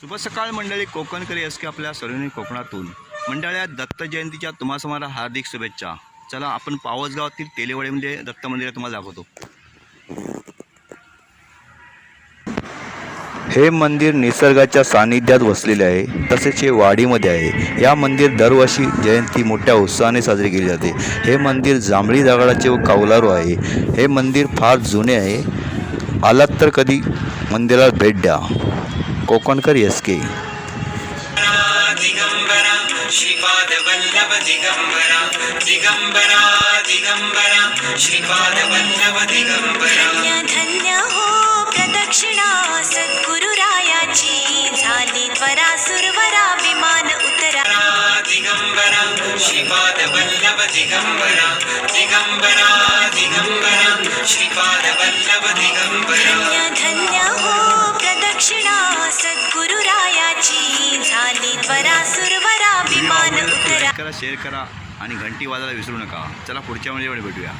शुभ सकाळ मंडळी कोकणकरी एस के आपल्या सर्वनी कोकणातून. मंडळात दत्त जयंतीच्या तुम्हाला हार्दिक शुभेच्छा. चला आपण पावसगावातील तेलेवाडीमध्ये दत्त मंदिरात तुम्हाला दाखवतो. हे मंदिर निसर्गाच्या सानिध्यात वसलेले आहे. तसेच हे वाडीमध्ये आहे. या मंदिर दरवर्षी जयंती मोठ्या उत्साहाने साजरी केली जाते. हे मंदिर जांभळी दगडाचे व कावलारू आहे. हे मंदिर फार जुने आहे. आलात तर कधी मंदिरात भेट द्या. Konkankar S K Digambara Shripad Vallabh Digambara Digambara Digambara Shripad Vallabh Digambara. धन्य धन्य हो प्रदक्षिणा सद्गुरुरायाची झाली त्वरा सुरवरा विमान उतरा. दिगंबरा श्रीपाद वल्लभ दिगंबरा दिगंबरा दिगंबरा श्रीपाद वल्लभ दिगंबरा. करा शेअर करा आणि घंटी वाजायला विसरू नका. चला पुढच्या म्हणजे भेटूया.